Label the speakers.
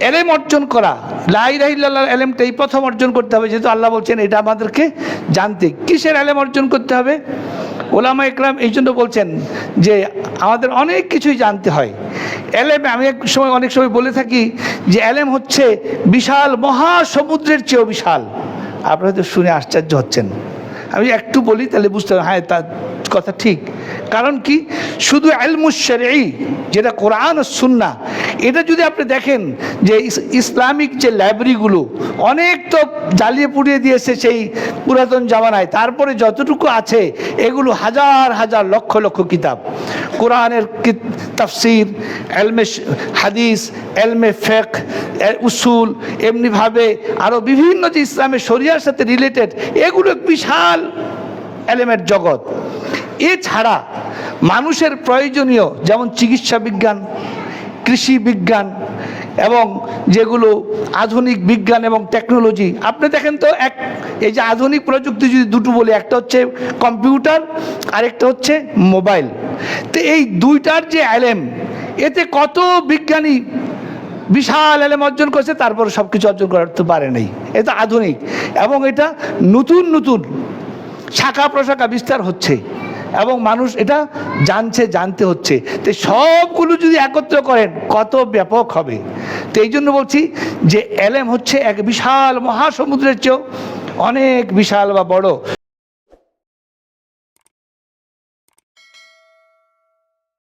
Speaker 1: এলেম অর্জন করা লাইরাহিল্লাহ এলেমটা এই প্রথম অর্জন করতে হবে, যেহেতু আল্লাহ বলছেন এটা আমাদেরকে জানতে। কিসের এলেম অর্জন করতে হবে? ওলামা ইকরাম এই জন্য বলছেন যে আমাদের অনেক কিছুই জানতে হয়। এলেম, আমি এক সময় অনেক সময় বলে থাকি যে এলেম হচ্ছে বিশাল মহাসমুদ্রের চেয়েও বিশাল। আপনারা তো শুনে আশ্চর্য হচ্ছেন। আমি একটু বলি, তাহলে বুঝতে হ্যাঁ তার কথা ঠিক। কারণ কি? শুধু আলমুশারি যেটা কোরআন ও সুন্না এটা যদি আপনি দেখেন যে ইসলামিক যে লাইব্রেরিগুলো, অনেক তো জ্বালিয়ে পুড়িয়ে দিয়েছে সেই পুরাতন জামানায়। তারপরে যতটুকু আছে, এগুলো হাজার হাজার লক্ষ লক্ষ কিতাব। কোরআনের তাফসির, এলমে হাদিস, এলমে ফেক উসুল, এমনিভাবে আরও বিভিন্ন যে ইসলামের শরিয়ার সাথে রিলেটেড, এগুলো বিশাল এলেমের জগৎ। এছাড়া মানুষের প্রয়োজনীয়, যেমন চিকিৎসা বিজ্ঞান কৃষি বিজ্ঞান এবং যেগুলো আধুনিক বিজ্ঞান এবং টেকনোলজি আপনি দেখেন তো এক, এই যে আধুনিক প্রযুক্তি যদি দুটো বলি, একটা হচ্ছে কম্পিউটার আরেকটা হচ্ছে মোবাইল তো এই দুইটার যে অ্যালেম এতে কত বিজ্ঞানী বিশাল এলেম অর্জন করছে, তারপর সব কিছু অর্জন করতে পারে নাই। এটা আধুনিক। এবং এটা নতুন নতুন শাখা প্রশাখা বিস্তার হচ্ছে। এবং মানুষ এটা জানছে, জানতে হচ্ছে। তো সবগুলো যদি একত্র করেন, কত ব্যাপক হবে? তো এই জন্য বলছি যে এলএম হচ্ছে এক বিশাল মহাসমুদ্রের চেয়েও অনেক বিশাল বা বড়।